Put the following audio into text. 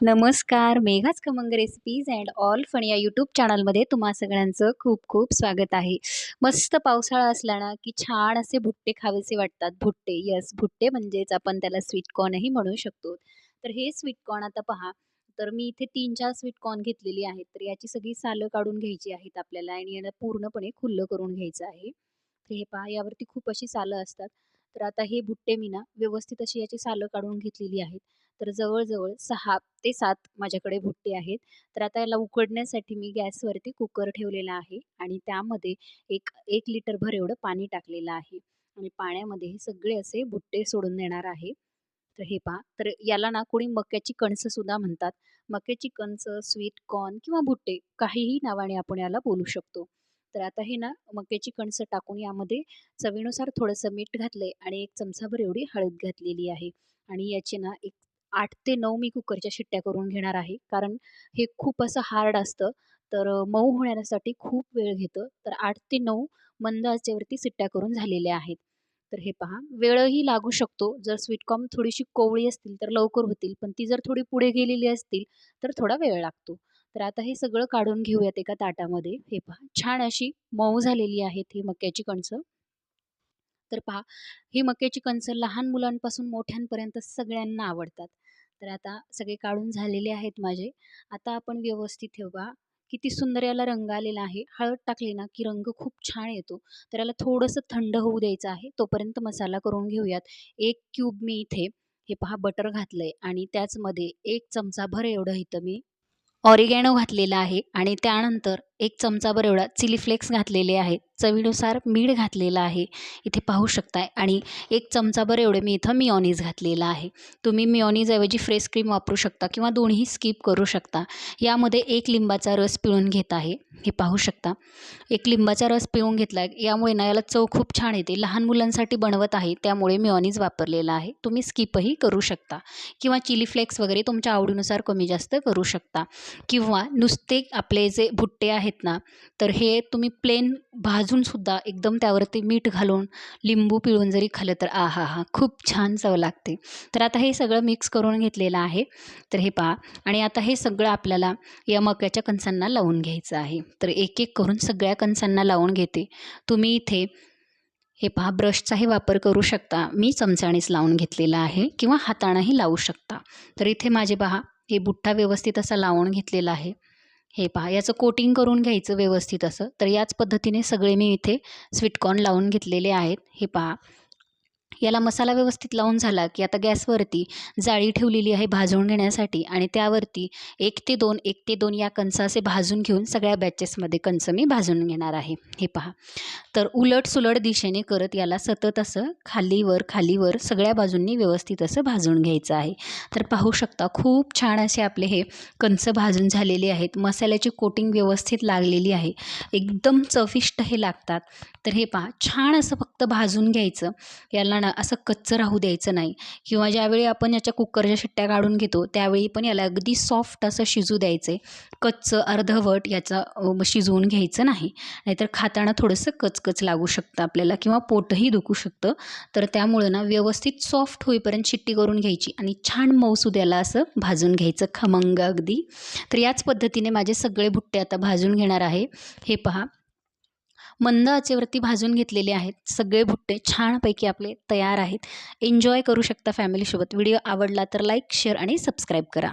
नमस्कार मेघाच खमंग recipes and all फण या यूट्यूब चॅनलमध्ये तुम्हा सगळ्यांचं खूप खूप स्वागत आहे. मस्त पावसाळा असला ना की छान असे भुट्टे खावेसे वाटतात. भुट्टे यस भुट्टे म्हणजेच आपण त्याला स्वीटकॉर्नही म्हणू शकतो. तर हे स्वीटकॉर्न आता पहा तर मी इथे तीन चार स्वीटकॉर्न घेतलेली आहेत. तर याची सगळी सालं काढून घ्यायची आहेत आपल्याला आणि याला पूर्णपणे खुल्लं करून घ्यायचं आहे. तर हे पहा यावरती खूप अशी सालं असतात. तर आता हे भुट्टे मी ना व्यवस्थित अशी याची सालं काढून घेतलेली आहेत. तर जवळजवळ सहा ते सात माझ्याकडे भुट्टे आहेत. तर आता याला उकडण्यासाठी मी गॅसवरती कुकर ठेवलेला आहे आणि त्यामध्ये एक एक लिटरभर एवढं पाणी टाकलेलं आहे. आणि पाण्यामध्ये हे सगळे असे भुट्टे सोडून देणार आहे. तर हे पहा तर याला ना कोणी मक्याची कणसंसुद्धा म्हणतात. मक्याची कणसं स्वीट कॉर्न किंवा भुट्टे काहीही नावाने आपण याला बोलू शकतो. तर आता हे ना मक्याची कणसं टाकून यामध्ये चवीनुसार थोडंसं मीठ घातलंय आणि एक चमचाभर एवढी हळद घातलेली आहे. आणि याची ना एक आठ ते नऊ मी कुकरच्या शिट्ट्या करून घेणार आहे. कारण हे खूप असं हार्ड असतं. तर मऊ होण्यासाठी खूप वेळ घेतं. तर आठ ते नऊ मंद आचेवरती सिट्ट्या करून झालेल्या आहेत. तर हे पहा वेळही लागू शकतो. जर स्वीटकॉर्न थोडीशी कोवळी असतील तर लवकर होतील. पण ती जर थोडी पुढे गेलेली असतील तर थोडा वेळ लागतो. तर आता हे सगळं काढून घेऊयात एका ताटामध्ये. हे पहा छान अशी मऊ झालेली आहेत ही मक्याची कणसं. तर पहा ही मक्याची कणसं लहान मुलांपासून मोठ्यांपर्यंत सगळ्यांना आवडतात. तर आता सगळे काढून झालेले आहेत माझे. आता आपण व्यवस्थित ठेवा किती सुंदर याला रंग आलेला आहे. हळद टाकली ना की रंग खूप छान येतो. तर याला थोडंसं थंड होऊ द्यायचं आहे. तोपर्यंत मसाला करून घेऊयात. एक क्यूब मी इथे हे पहा बटर घातलंय आणि त्याचमध्ये एक चमचा भर एवढं इथं मी ऑरिगॅनो घातलेला आहे. आणि त्यानंतर एक चमचाभर एवढा चिली फ्लेक्स घातलेले आहेत. चवीनुसार मीठ घातलेलं आहे. इथे पाहू शकताय. आणि एक चमचाभर एवढे मी इथं मिओनीज घातलेला आहे. तुम्ही मिओनीजऐवजी फ्रेश क्रीम वापरू शकता किंवा दोन्ही स्किप करू शकता. यामध्ये एक लिंबाचा रस पिळून घेत आहे. हे पाहू शकता. एक लिंबाचा रस पिळून घेतला. आहे यामुळे ना याला चव खूप छान येते. लहान मुलांसाठी बनवत आहे. त्यामुळे मिओनीज वापरलेला आहे. तुम्ही स्किपही करू शकता. किंवा चिली फ्लेक्स वगैरे तुमच्या आवडीनुसार कमी जास्त करू शकता. किंवा नुसते आपले जे भुट्टे आहेत ना. तर हे तुम्ही प्लेन भाजूनसुद्धा एकदम त्यावरती मीठ घालून लिंबू पिळून जरी खाल्लं तर आ हा हा खूप छान चव लागते. तर आता हे सगळं मिक्स करून घेतलेलं आहे. तर हे पहा. आणि आता हे सगळं आपल्याला या मक्याच्या कणसांना लावून घ्यायचं आहे. तर एक एक करून सगळ्या कणसांना लावून घेते. तुम्ही इथे हे पहा ब्रशचाही वापर करू शकता. मी चमचाणीच लावून घेतलेला आहे किंवा हातानेही लावू शकता. तर इथे माझे पहा हे बुट्टा व्यवस्थित असा लावून घेतलेला आहे. हे पहा याचं कोटिंग करून घ्यायचं व्यवस्थित असं. तर याच पद्धतीने सगळे मी इथे स्वीटकॉर्न लावून घेतलेले आहेत. हे पहा. याला मसाला व्यवस्थित लावून झाला की आता गॅसवरती जाळी ठेवलेली आहे भाजून घेण्यासाठी आणि त्यावरती एक ते दोन एक ते दोन या कंच असे भाजून घेऊन सगळ्या बॅचेसमध्ये कंच मी भाजून घेणार आहे. हे पहा. तर उलट सुलट दिशेने करत याला सतत असं खालीवर खालीवर सगळ्या बाजूंनी व्यवस्थित असं भाजून घ्यायचं आहे. तर पाहू शकता खूप छान असे आपले हे कंच भाजून झालेले आहेत. मसाल्याची कोटिंग व्यवस्थित लागलेली आहे. एकदम चविष्ट हे लागतात. तर हे पहा छान असं फक्त भाजून घ्यायचं. याला ना असं कच्चं राहू द्यायचं नाही. किंवा ज्यावेळी आपण याच्या कुकरच्या शिट्ट्या काढून घेतो त्यावेळी पण याला अगदी सॉफ्ट असं शिजू द्यायचं आहे कच्चं अर्धवट याचं शिजवून घ्यायचं नाही. नाहीतर खाताना थोडंसं कचकच लागू शकतं आपल्याला किंवा पोटही दुखू शकतं. तर त्यामुळं ना व्यवस्थित सॉफ्ट होईपर्यंत शिट्टी करून घ्यायची आणि छान मऊसू द्याला असं भाजून घ्यायचं खमंग अगदी. तर याच पद्धतीने माझे सगळे भुट्टे आता भाजून घेणार आहे. हे पहा. मंद आचेवरती भाजून घेतलेले आहेत. सगळे भुट्टे छानपैकी आपले तयार आहेत. एन्जॉय करू शकता फॅमिलीसोबत व्हिडिओ आवडला तर लाईक शेअर आणि सबस्क्राईब करा.